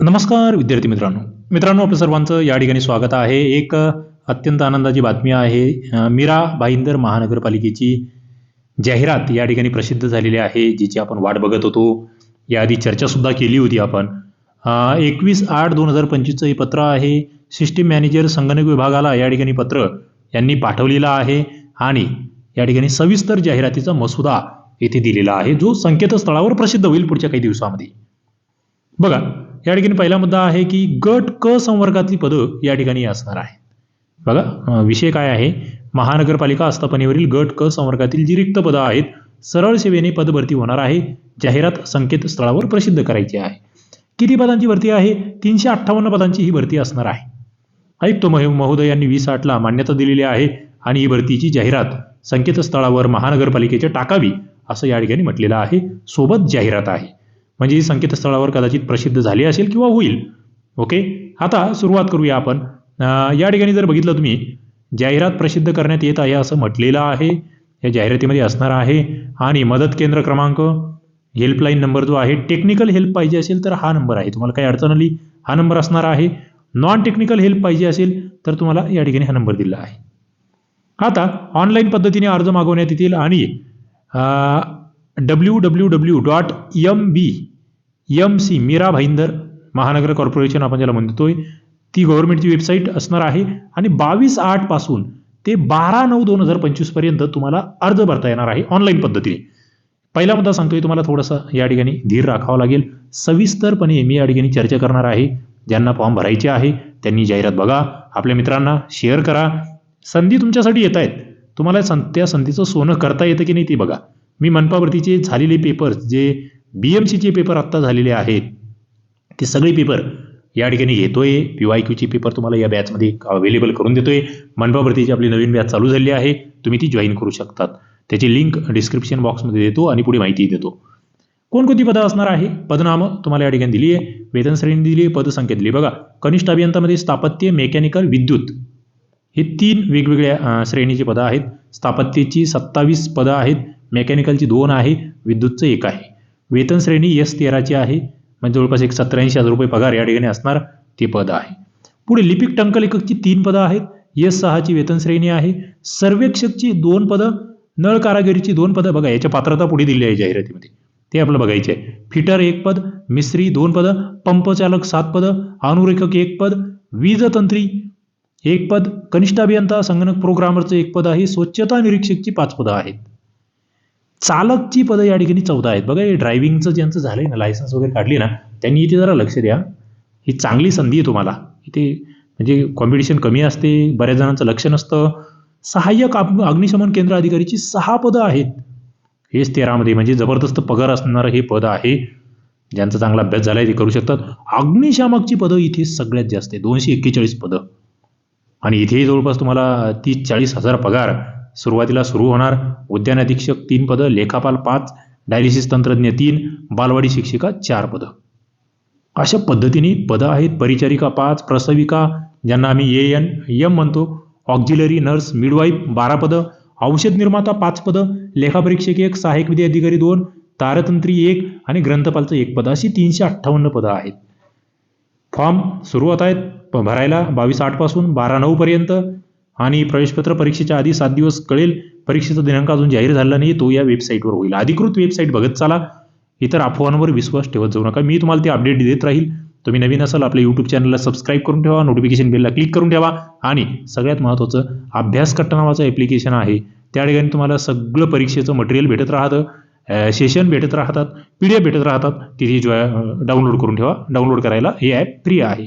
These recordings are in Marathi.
नमस्कार विद्यार्थी मित्रांनो. मित्रांनो आपल्या सर्वांचं या ठिकाणी स्वागत आहे. एक अत्यंत आनंदाची बातमी आहे. मीरा भाईंदर महानगरपालिकेची जाहिरात या ठिकाणी प्रसिद्ध झालेली आहे जिची आपण वाट बघत होतो. याआधी चर्चासुद्धा केली होती आपण. एकवीस आठ दोन हजार पंचवीसचं हे पत्र आहे. सिस्टीम मॅनेजर संगणक विभागाला या ठिकाणी पत्र यांनी पाठवलेलं आहे आणि या ठिकाणी सविस्तर जाहिरातीचा मसुदा येथे दिलेला आहे जो संकेतस्थळावर प्रसिद्ध होईल पुढच्या काही दिवसामध्ये. बघा या ठिकाणी पहिला मुद्दा आहे की गट क संवर्गातली पदं या ठिकाणी असणार आहे बघा विषय काय आहे? महानगरपालिका आस्थापनेवरील गट क संवर्गातील जी रिक्त पदं आहेत सरळ सेवेने पदभरती होणार आहे जाहिरात संकेतस्थळावर प्रसिद्ध करायची आहे. किती पदांची भरती आहे? तीनशे अठ्ठावन्न पदांची ही भरती असणार आहे. आयुक्त मह महोदयांनी वीस आठला मान्यता दिलेली आहे आणि ही भरतीची जाहिरात संकेतस्थळावर महानगरपालिकेच्या टाकावी असं या ठिकाणी म्हटलेलं आहे. सोबत जाहिरात आहे. म्हणजे ही संकेतस्थळावर कदाचित प्रसिद्ध झाली असेल किंवा होईल. ओके आता सुरुवात करूया आपण. या ठिकाणी जर बघितलं तुम्ही जाहिरात प्रसिद्ध करण्यात येत आहे असं म्हटलेलं आहे. या जाहिरातीमध्ये असणार आहे आणि मदत केंद्र क्रमांक हेल्पलाईन नंबर जो आहे टेक्निकल हेल्प पाहिजे असेल तर हा नंबर आहे. तुम्हाला काही अडचण आली हा नंबर असणार आहे. नॉन टेक्निकल हेल्प पाहिजे असेल तर तुम्हाला या ठिकाणी हा नंबर दिला आहे. आता ऑनलाईन पद्धतीने अर्ज मागवण्यात येतील आणि W W W dot M B M C Mira Bhayandar महानगर कॉर्पोरेशन आपण ज्याला म्हणतोय ती गव्हर्नमेंटची वेबसाईट असणार आहे. आणि बावीस आठपासून ते बारा नऊ दोन हजार पंचवीसपर्यंत तुम्हाला अर्ज भरता येणार आहे ऑनलाईन पद्धतीने. पहिला मुद्दा सांगतोय तुम्हाला थोडंसं या ठिकाणी धीर राखावं लागेल. सविस्तरपणे मी या ठिकाणी चर्चा करणार आहे. ज्यांना फॉर्म भरायचे आहे त्यांनी जाहिरात बघा. आपल्या मित्रांना शेअर करा. संधी तुमच्यासाठी येत आहेत तुम्हाला सं त्या संधीचं सोनं करता येतं की नाही ते बघा. मी मनपावरतीचे झालेले पेपर्स जे बी एम सीचे पेपर आत्ता झालेले आहेत ते सगळे पेपर या ठिकाणी घेतोय. पी वाय क्यूचे पेपर तुम्हाला या बॅचमध्ये अवेलेबल करून देतोय. आहे भरतीची आपली नवीन बॅच चालू झाली आहे. तुम्ही ती जॉईन करू शकतात. त्याची लिंक डिस्क्रिप्शन बॉक्समध्ये देतो आणि पुढे माहिती देतो. कोणकोणती पदं असणार आहे? पदनामं तुम्हाला या ठिकाणी दिली आहे. वेतन श्रेणी दिली आहे. पदसंख्या दिली बघा कनिष्ठ अभियंतामध्ये स्थापत्य मेकॅनिकल विद्युत. हे तीन वेगवेगळ्या श्रेणीची पदं आहेत. स्थापत्याची सत्तावीस पदं आहेत. मेकॅनिकलची दोन आहे विद्युतचं एक आहे. वेतन श्रेणी एस तेराची आहे म्हणजे जवळपास एक सत्याऐंशी हजार रुपये पगार या ठिकाणी असणार ते पद आहे. पुढे लिपिक टंकलेखकची तीन पदं आहेत एस सहाची वेतन श्रेणी आहे सर्वेक्षकची दोन पदं नळ कारागिरीची दोन पदं बघा याच्या पात्रता पुढे दिली आहे जाहिरातीमध्ये. ते आपलं बघायचे आहे. फिटर एक पद मिस्त्री दोन पदं पंपचालक सात पदं अनुरेखक एक पद वीजतंत्री एक पद कनिष्ठ अभियंता संगणक प्रोग्रामरचं एक पद आहे स्वच्छता निरीक्षकची पाच पदं आहेत. चालकची पदं या ठिकाणी चौदा आहेत. बघा हे ड्रायव्हिंगचं ज्यांचं झालं आहे ना लायसन्स वगैरे काढली ना त्यांनी इथे जरा लक्ष द्या. ही चांगली संधी आहे तुम्हाला. इथे म्हणजे कॉम्पिटिशन कमी असते बऱ्याच जणांचं लक्ष नसतं. सहाय्यक अग्- अग्निशमन केंद्र अधिकारीची सहा पदं आहेत. हेच तेरामध्ये म्हणजे जबरदस्त पगार असणारं हे पद आहे. ज्यांचा चांगला अभ्यास झाला आहे ते करू शकतात. अग्निशामकची पदं इथे सगळ्यात जास्त आहे दोनशे एक्केचाळीस पदं. आणि इथेही जवळपास तुम्हाला तीस चाळीस हजार पगार. सुरुवातीला सुरू होणार. उद्यान अधीक्षक तीन पदं लेखापाल पाच डायलिसिस तंत्रज्ञ तीन बालवाडी शिक्षिका चार पदं. अशा पद्धतीने पदं आहेत परिचारिका पाच प्रसविका ज्यांना आम्ही ए एन एम म्हणतो. ऑक्झिलरी नर्स मिडवाईफ बारा पदं. औषध निर्माता पाच पदं. लेखापरीक्षक एक सहाय्यक विधी अधिकारी दोन तारतंत्री एक आणि ग्रंथपालचं एक पद. अशी तीनशे अठ्ठावन्न पदं आहेत. फॉर्म सुरू होत आहेत. प- भरायला बावीस आठपासून बारा नऊपर्यंत आणि प्रवेशपत्र परीक्षेच्या आधी सात दिवस कळेल. परीक्षेचा दिनांक अजून जाहीर झाला नाही तो या वेबसाईटवर होईल. अधिकृत वेबसाईट बघत चाला. इतर अफवांवर विश्वास ठेवत जाऊ नका. मी तुम्हाला ते अपडेट देत राहील. तुम्ही नवीन असाल आपल्या यूट्यूब चॅनलला सबस्क्राईब करून ठेवा. नोटिफिकेशन बेलला क्लिक करून ठेवा. आणि सगळ्यात महत्त्वाचं अभ्यास कट्टा नावाचं ॲप्लिकेशन आहे. त्या ठिकाणी तुम्हाला सगळं परीक्षेचं मटेरियल भेटत राहतं. सेशन भेटत राहतात. पी डी एफ भेटत राहतात. तिथे जॉ डाउनलोड करून ठेवा. डाउनलोड करायला हे ॲप फ्री आहे.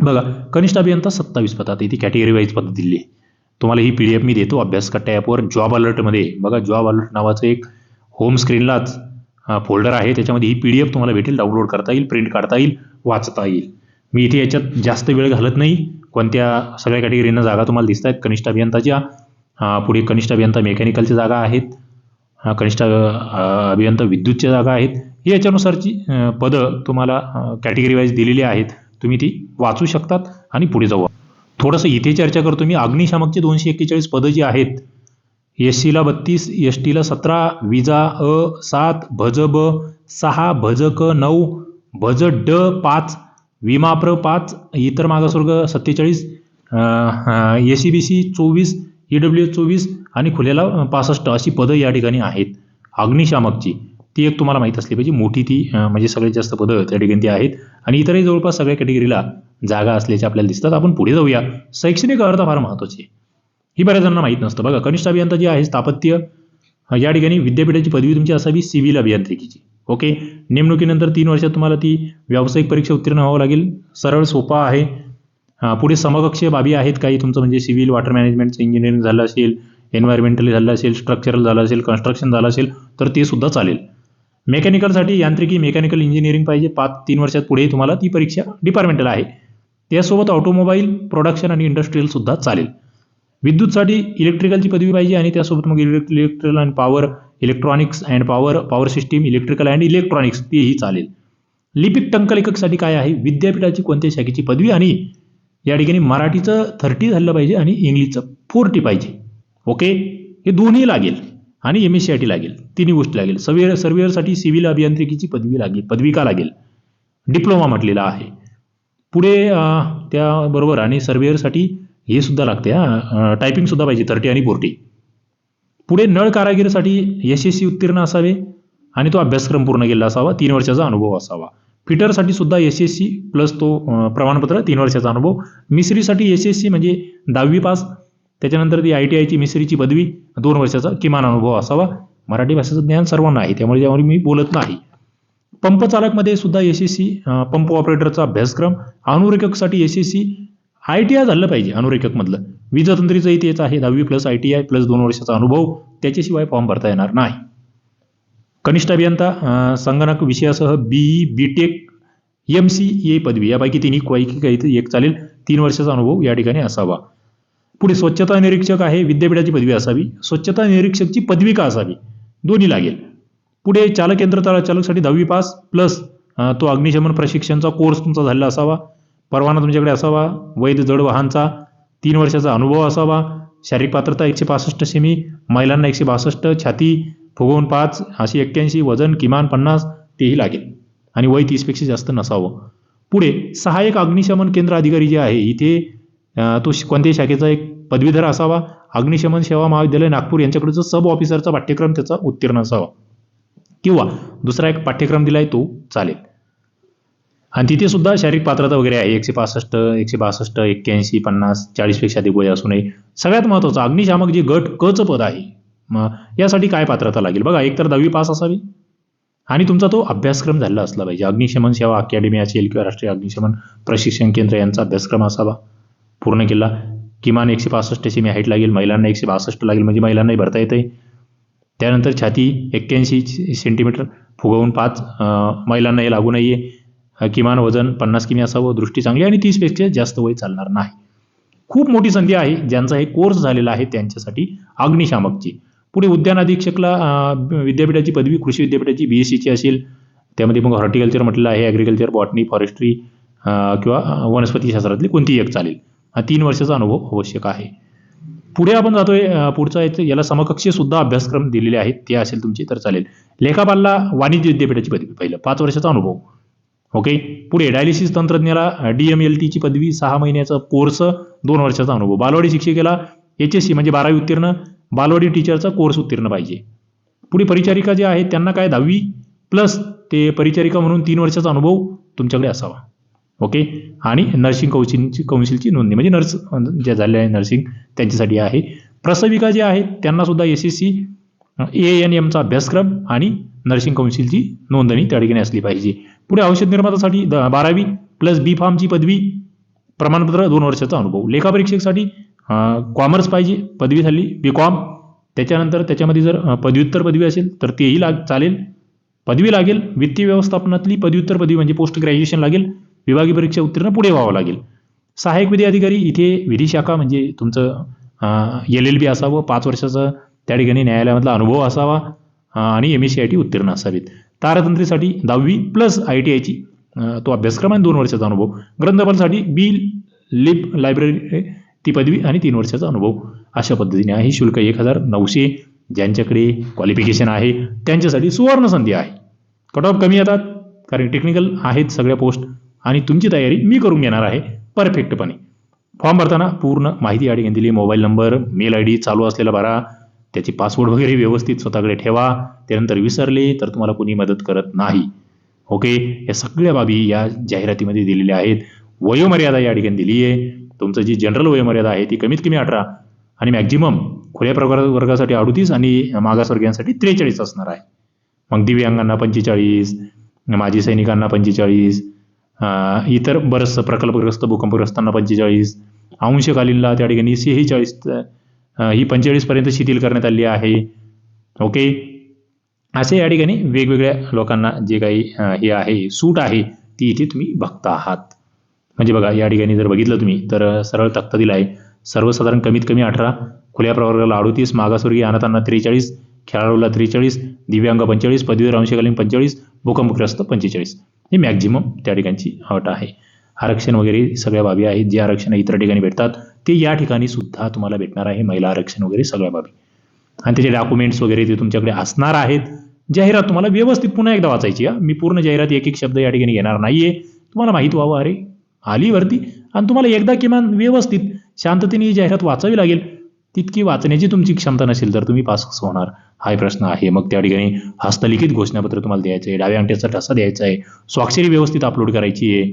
बघा कनिष्ठ अभियंता सत्तावीस पदात इथे कॅटेगरी वाईज पद दिली. आहे तुम्हाला ही पी डी एफ मी देतो अभ्यास कट्टा ॲपवर जॉब अलर्टमध्ये बघा जॉब अलर्ट नावाचं एक होम स्क्रीनलाच फोल्डर आहे. त्याच्यामध्ये ही पी डी एफ तुम्हाला भेटेल. डाउनलोड करता येईल प्रिंट काढता येईल वाचता येईल. मी इथे याच्यात जास्त वेळ घालत नाही. कोणत्या सगळ्या कॅटेगरीनं जागा तुम्हाला दिसत आहेत कनिष्ठ अभियंताच्या पुढे कनिष्ठ अभियंता मेकॅनिकलच्या जागा आहेत. कनिष्ठ अभियंता विद्युतच्या जागा आहेत. याच्यानुसारची पदं तुम्हाला कॅटेगरी वाईज दिलेली आहेत. तुम्ही ती वाचू शकतात आणि पुढे जाऊ. थोडंसं इथे चर्चा करतो मी. अग्निशामकची दोनशे एक्केचाळीस पदं जी आहेत एस सीला बत्तीस एस टीला सतरा विजा अ सात भज ब सहा भज क नऊ भज ड पाच विमाप्र पाच इतर मागासवर्ग सत्तेचाळीस ए सी बी सी चोवीस ई डब्ल्यू एस चोवीस आणि खुलेला पासष्ट अशी पदं या ठिकाणी आहेत. अग्निशामकची. ती एक तुम्हाला माहीत असली पाहिजे. मोठी ती म्हणजे सगळ्यात जास्त पदं त्या ठिकाणी ती आहेत. आणि इतरही जवळपास सगळ्या कॅटेगरीला जागा असल्याचे आपल्याला दिसतात. आपण पुढे जाऊया. शैक्षणिक अर्हता फार महत्त्वाची आहे. ही बऱ्याच जणांना माहीत नसतं. बघा कनिष्ठ अभियंता जी आहे स्थापत्य या ठिकाणी विद्यापीठाची पदवी तुमची असावी सिव्हिल अभियांत्रिकीची. ओके? नेमणुकीनंतर तीन वर्षात तुम्हाला ती व्यावसायिक परीक्षा उत्तीर्ण व्हावं लागेल. सरळ सोपा आहे. पुढे समकक्ष बाबी आहेत काही. तुमचं म्हणजे सिव्हिल वॉटर मॅनेजमेंटचं इंजिनिअरिंग झालं असेल एन्व्हायरमेंटल झालं असेल स्ट्रक्चरल झालं असेल कन्स्ट्रक्शन झालं असेल तर ते सुद्धा चालेल. मेकॅनिकलसाठी यांत्रिकी मेकॅनिकल इंजिनिअरिंग पाहिजे. पाच तीन वर्षात पुढे तुम्हाला ती परीक्षा डिपार्टमेंटल आहे. त्यासोबत ऑटोमोबाईल प्रोडक्शन आणि इंडस्ट्रियलसुद्धा चालेल. विद्युतसाठी इलेक्ट्रिकलची पदवी पाहिजे आणि त्यासोबत मग इलेक्ट्र electrical and power electronics and power power system electrical and electronics तीही चालेल. लिपिक टंकलेखकसाठी काय आहे? विद्यापीठाची कोणत्या शाखेची पदवी आणि या ठिकाणी मराठीचं थर्टी झालं पाहिजे आणि इंग्लिशचं फोर्टी पाहिजे. ओके हे दोन्ही लागेल. आणि M S C I T लागेल. तिन्ही गोष्टी लागेल. सवेअर सर्वेअरसाठी सिव्हिल अभियांत्रिकीची पदवी लागेल. पदविका लागेल. डिप्लोमा म्हटलेला आहे. पुढे त्याबरोबर आणि सर्वेअरसाठी हे सुद्धा लागते हां. टायपिंग सुद्धा पाहिजे थर्टी आणि फोर्टी पुढे नळ कारागिरीसाठी एस एस सी उत्तीर्ण असावे आणि तो अभ्यासक्रम पूर्ण केलेला असावा तीन वर्षाचा अनुभव असावा. फिटरसाठी सुद्धा एस एस सी प्लस तो प्रमाणपत्र तीन वर्षाचा अनुभव. मिसरीसाठी एस एस सी म्हणजे दहावी पास त्याच्यानंतर ती आय टी आयची मिसरीची पदवी दोन वर्षाचा किमान अनुभव असावा. मराठी भाषेचं ज्ञान सर्वांना आहे त्यामुळे त्यावर मी बोलत नाही. पंप चालकमध्ये सुद्धा एस एस सी पंप ऑपरेटरचा अभ्यासक्रम अनुरेखकसाठी S S C I T I झालं पाहिजे अनुरेखकमधलं. वीजतंत्रीचं इथे येत आहे दहावी plus I T I plus दोन वर्षाचा अनुभव त्याच्याशिवाय फॉर्म भरता येणार नाही. कनिष्ठ अभियंता संगणक विषयासह BE B tech M C A पदवी यापैकी तिन्ही पैकी काही एक चालेल तीन वर्षाचा अनुभव या ठिकाणी असावा. पुढे स्वच्छता निरीक्षक आहे विद्यापीठाची पदवी असावी. स्वच्छता निरीक्षकची पदवी का असावी? दोन्ही लागेल. पुढे चालक यंत्र चालकसाठी दहावी पास प्लस तो अग्निशमन प्रशिक्षणचा कोर्स तुमचा झालेला असावा. परवाना तुमच्याकडे असावा. वैध जड वाहनचा तीन वर्षाचा अनुभव असावा. शारीरिक पात्रता एकशे पासष्ट सेमी महिलांना एकशे बासष्ट छाती फुगवून पाच अशी एक्क्याऐंशी वजन किमान पन्नास तेही लागेल. आणि वय तीसपेक्षा जास्त नसावं. पुढे सहाय्यक अग्निशमन केंद्र अधिकारी जे आहे इथे तो श- कोणत्याही शाखेचा एक पदवीधर असावा. अग्निशमन सेवा महाविद्यालय नागपूर यांच्याकडे सब ऑफिसरचा पाठ्यक्रम त्याचा उत्तीर्ण असावा. किंवा दुसरा एक पाठ्यक्रम दिलाय तो चालेल. आणि तिथे सुद्धा शारीरिक पात्रता वगैरे आहे. एकशे पासष्ट एकशे बासष्ट एक्क्याऐंशी पन्नास चाळीसपेक्षा अधिक वय असू नये सगळ्यात महत्त्वाचं अग्निशामक जे गट कचं पद आहे मग यासाठी काय पात्रता लागेल? बघा एकतर दहावी पास असावी. आणि तुमचा तो अभ्यासक्रम झालेला असला पाहिजे. अग्निशमन सेवा अकॅडमी असेल किंवा राष्ट्रीय अग्निशमन प्रशिक्षण केंद्र यांचा अभ्यासक्रम असावा. पूर्ण केला. किमान एकशे पासष्ट सेमी हाईट लागेल महिलांना एकशे बासष्ट लागेल म्हणजे महिलांनाही भरता येते त्यानंतर छाती एक्क्याऐंशी सेंटीमीटर फुगवून पाच महिलांना हे लागू नये किमान वजन पन्नास किमी असावं दृष्टी चांगली आणि तीसपेक्षा जास्त वय चालणार नाही. खूप मोठी संधी आहे ज्यांचा हे कोर्स झालेला आहे त्यांच्यासाठी अग्निशामकची. पुढे उद्यान अधीक्षकला विद्यापीठाची पदवी कृषी विद्यापीठाची बी एस सीची असेल त्यामध्ये मग हॉर्टिकल्चर म्हटलं आहे ॲग्रिकल्चर बॉटनी फॉरेस्ट्री किंवा वनस्पतीशास्त्रातली कोणतीही एक चालेल. हा तीन वर्षाचा अनुभव आवश्यक आहे. पुढे आपण जातोय पुढचा याला समकक्ष सुद्धा अभ्यासक्रम दिलेले आहेत. ते असेल तुमचे तर चालेल. लेखापालला वाणिज्य विद्यापीठाची पदवी पहिलं पाच वर्षाचा अनुभव. ओके? पुढे डायलिसिस तंत्रज्ञाला डी एम एल टीची पदवी सहा महिन्याचा कोर्स दोन वर्षाचा अनुभव. बालवाडी शिक्षिकेला एच एस सी म्हणजे बारावी उत्तीर्ण बालवाडी टीचरचा कोर्स उत्तीर्ण पाहिजे. पुढे परिचारिका जे आहेत त्यांना काय दहावी? प्लस ते परिचारिका म्हणून तीन वर्षाचा अनुभव तुमच्याकडे असावा. ओके? आणि नर्सिंग कौन्सिलची कौन्सिलची नोंदणी. म्हणजे नर्स ज्या झाले आहे नर्सिंग त्यांच्यासाठी आहे. प्रसविका जे आहेत त्यांना सुद्धा S S C A N एमचा अभ्यासक्रम आणि नर्सिंग कौन्सिलची नोंदणी त्या ठिकाणी असली पाहिजे. पुढे औषध निर्मातासाठी द बारावी प्लस बी फार्मची पदवी प्रमाणपत्र दोन वर्षाचा अनुभव. लेखापरीक्षेसाठी कॉमर्स पाहिजे पदवी झाली बी कॉम त्याच्यानंतर त्याच्यामध्ये जर पदव्युत्तर पदवी असेल तर तेही लाग चालेल. पदवी लागेल. वित्तीय व्यवस्थापनातली पदव्युत्तर पदवी म्हणजे पोस्ट ग्रॅज्युएशन लागेल. विभागीय परीक्षा उत्तीर्ण पुढे व्हावं लागेल. सहाय्यक विधी अधिकारी इथे विधी शाखा म्हणजे तुमचं एल एल बी असावं पाच वर्षाचा त्या ठिकाणी न्यायालयामधला अनुभव असावा आणि M S C I T उत्तीर्ण असावीत. तारतंत्रीसाठी दहावी प्लस आय टी आयची तो अभ्यासक्रम आणि दोन वर्षाचा अनुभव. ग्रंथपालसाठी बी लिप लायब्ररी ती पदवी आणि तीन वर्षाचा अनुभव. अशा पद्धतीने आहे. शुल्क एक हजार नऊशे. ज्यांच्याकडे क्वालिफिकेशन आहे त्यांच्यासाठी सुवर्ण संधी आहे. कट ऑफ कमी येतात कारण टेक्निकल आहेत सगळ्या पोस्ट आणि तुमची तयारी मी करून घेणार आहे परफेक्टपणे. फॉर्म भरताना पूर्ण माहिती या घेऊन दिली mobile number mail I D चालू असलेला भरा त्याची पासवर्ड वगैरे व्यवस्थित स्वतःकडे ठेवा त्यानंतर विसरले तर तुम्हाला कोणी मदत करत नाही. ओके? या सगळ्या बाबी या जाहिरातीमध्ये दिलेल्या आहेत. वयोमर्यादा या ठिकाणी दिली आहे. तुमचं जी जनरल वयोमर्यादा आहे ती कमीत कमी अठरा आणि मॅक्झिमम खुल्या प्रकार वर्गासाठी अडतीस आणि मागासवर्गीयांसाठी त्रेचाळीस असणार आहे. मग दिव्यांगांना पंचेचाळीस माजी सैनिकांना पंचेचाळीस इतर बरंचसं प्रकल्पग्रस्त भूकंपग्रस्तांना पंचेचाळीस अंशकालीनला त्या ठिकाणी सेहेचाळीस चाळीस ही पंचेचाळीसपर्यंत शिथिल करण्यात आली आहे. ओके? असे या ठिकाणी वेगवेगळ्या लोकांना जे काही हे आहे सूट आहे ती इथे तुम्ही बघता आहात. म्हणजे बघा या ठिकाणी जर बघितलं तुम्ही तर सरळ तक्ता दिला आहे सर्वसाधारण कमीत कमी अठरा खुल्या प्रवर्गाला अडोतीस मागासवर्गीय अनाथांना त्रेचाळीस खेळाडूला त्रेचाळीस दिव्यांग पंचेचाळीस पदवीधर अंशकालीन पंचेचाळीस भूकंपग्रस्त पंचेचाळीस. ही मॅक्झिमम त्या ठिकाणची अट आहे. आरक्षण वगैरे सगळ्या बाबी आहेत. जे आरक्षण इतर ठिकाणी भेटतात ते या ठिकाणी सुद्धा तुम्हाला भेटणार आहे. महिला आरक्षण वगैरे सगळ्या बाबी. आणि त्याचे डॉक्युमेंट्स वगैरे ते तुमच्याकडे असणार आहेत जाहिरात तुम्हाला व्यवस्थित पुन्हा एकदा वाचायची आहे. मी पूर्ण जाहिरात एक एक शब्द या ठिकाणी घेणार नाहीये. तुम्हाला माहीत व्हावं अरे आली वरती आणि तुम्हाला एकदा किमान व्यवस्थित शांततेने ही जाहिरात वाचावी लागेल. तितकी वाचण्याची तुमची क्षमता नसेल तर तुम्ही पास कसं होणार? हा प्रश्न आहे. मग त्या ठिकाणी हस्तलिखित घोषणापत्र तुम्हाला द्यायचं आहे. डाव्या अंगठ्याचा ठसा द्यायचा आहे. स्वाक्षरी व्यवस्थित अपलोड करायची आहे.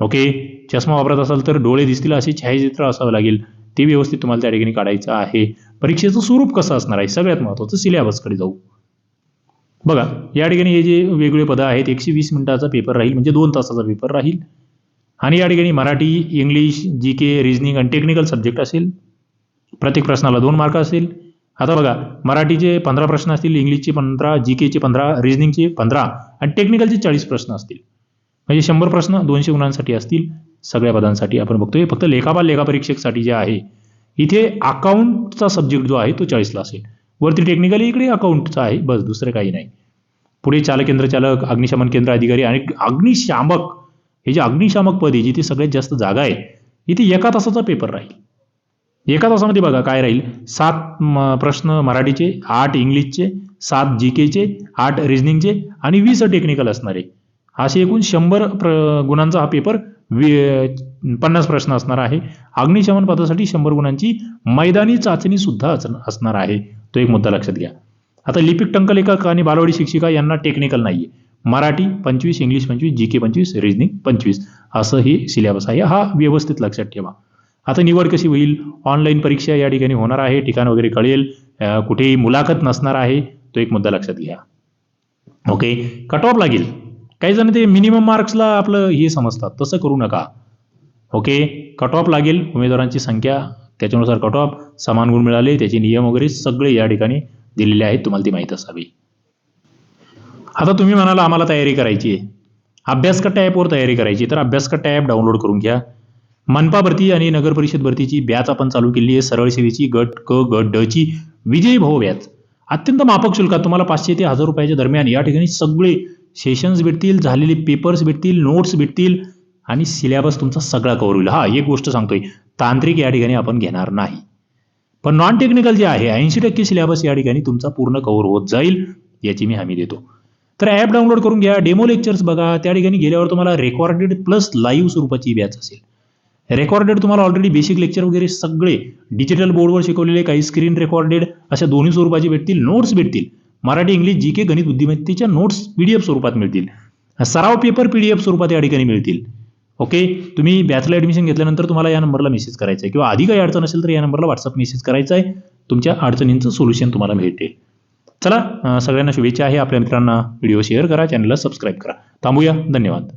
ओके चष्मा वापरत असाल तर डोळे दिसतील असे छायाचित्र असावं लागेल. ते व्यवस्थित तुम्हाला त्या ठिकाणी काढायचं आहे. परीक्षेचं स्वरूप कसं असणार आहे? सगळ्यात महत्त्वाचं सिलेबसकडे जाऊ. बघा या ठिकाणी हे जे वेगवेगळे पदं आहेत एकशे वीस मिनिटाचा पेपर राहील म्हणजे दोन तासाचा पेपर राहील. आणि या ठिकाणी Marathi English G K reasoning आणि टेक्निकल सब्जेक्ट असेल. प्रत्येक प्रश्नाला दोन मार्क असतील. आता बघा मराठीचे पंधरा प्रश्न असतील इंग्लिशचे पंधरा जी केचे पंधरा रिजनिंगचे पंधरा आणि टेक्निकलचे चाळीस प्रश्न असतील. म्हणजे शंभर प्रश्न दोनशे गुणांसाठी असतील. सगळ्या पदांसाठी आपण बघतोय. फक्त लेखापाल लेखापरीक्षकसाठी जे आहे इथे अकाउंटचा सब्जेक्ट जो आहे तो चाळीसला असेल. वरती टेक्निकली इकडे अकाउंटचा आहे. बस दुसरं काही नाही. पुढे चालक केंद्र चालक अग्निशमन केंद्र अधिकारी आणि अग्निशामक हे जे अग्निशामक पद आहे जिथे सगळ्यात जास्त जागा आहे इथे एका तासाचा पेपर राहील. एका तासामध्ये बघा काय राहील? सात प्रश्न मराठीचे आठ इंग्लिशचे सात जी केचे आठ रिजनिंगचे आणि वीस टेक्निकल असणारे. असे एकूण शंभर प्र गुणांचा हा पेपर वी पन्नास प्रश्न असणार आहे. अग्निशमन पदासाठी शंभर गुणांची मैदानी चाचणी सुद्धा असणार आहे. तो एक मुद्दा लक्षात घ्या. आता लिपिक टंकलेखक आणि बालवाडी शिक्षिका यांना टेक्निकल नाहीये. मराठी पंचवीस इंग्लिश पंचवीस जी के पंचवीस रिजनिंग पंचवीस. असं हे सिलेबस आहे. हा व्यवस्थित लक्षात ठेवा. आता निवड कशी होईल? ऑनलाईन परीक्षा या ठिकाणी होणार आहे ठिकाण वगैरे कळेल. कुठेही मुलाखत नसणार आहे. तो एक मुद्दा लक्षात घ्या. ओके कट ऑफ लागेल. काही जण ते मिनिमम मार्क्सला आपलं हे समजतात. तसं करू नका. ओके कट ऑफ लागेल. उमेदवारांची संख्या त्याच्यानुसार कट ऑफ समान गुण मिळाले. त्याचे नियम वगैरे सगळे या ठिकाणी दिलेले आहेत. तुम्हाला ती माहीत असावी. आता तुम्ही म्हणाला आम्हाला तयारी करायची आहे. अभ्यासकट्टा ॲपवर तयारी करायची तर अभ्यासकट्टा ॲप डाउनलोड करून घ्या. मनपा भरती आणि नगर परिषद भरतीची बॅच आपण चालू केली आहे. सरळ सेवेची गट क गट ड ची विजयी भाऊ बॅच. अत्यंत माफक शुल्कात तुम्हाला पाचशे ते हजार रुपयाच्या दरम्यान या ठिकाणी सगळे सेशन्स भेटतील झालेले पेपर्स भेटतील नोट्स भेटतील आणि सिलेबस तुमचा सगळा कव्हर होईल. हा एक गोष्ट सांगतोय. तांत्रिक या ठिकाणी आपण घेणार नाही. पण नॉन टेक्निकल जे आहे ऐंशी टक्के सिलेबस या ठिकाणी तुमचा पूर्ण कव्हर होत जाईल याची मी हमी देतो. तर ॲप डाउनलोड करून घ्या डेमो लेक्चर्स बघा. त्या ठिकाणी गेल्यावर तुम्हाला रेकॉर्डेड प्लस लाईव्ह स्वरूपाची बॅच असेल. रेकॉर्डेड तुम्हाला ऑलरेडी बेसिक लेक्चर वगैरे सगळे डिजिटल बोर्डवर शिकवलेले काही स्क्रीन रेकॉर्डेड अशा दोन्ही स्वरूपाची भेटतील नोट्स भेटतील. मराठी इंग्लिश जी के गणित बुद्धिमत्तेच्या नोट्स पी डी एफ स्वरूपात मिळतील. सराव पेपर पी डी एफ स्वरूपात या ठिकाणी मिळतील. ओके तुम्ही बॅचला ॲडमिशन घेतल्यानंतर तुम्हाला या नंबरला मेसेज करायचा आहे. किंवा आधी काही अडचण असेल तर या नंबरला व्हॉट्सअप मेसेज करायचा आहे. तुमच्या अडचणींचं सोल्युशन तुम्हाला भेटेल. चला सगळ्यांना शुभेच्छा आहे. आपल्या मित्रांना व्हिडिओ शेअर करा चॅनलला सबस्क्राईब करा. थांबूया. धन्यवाद.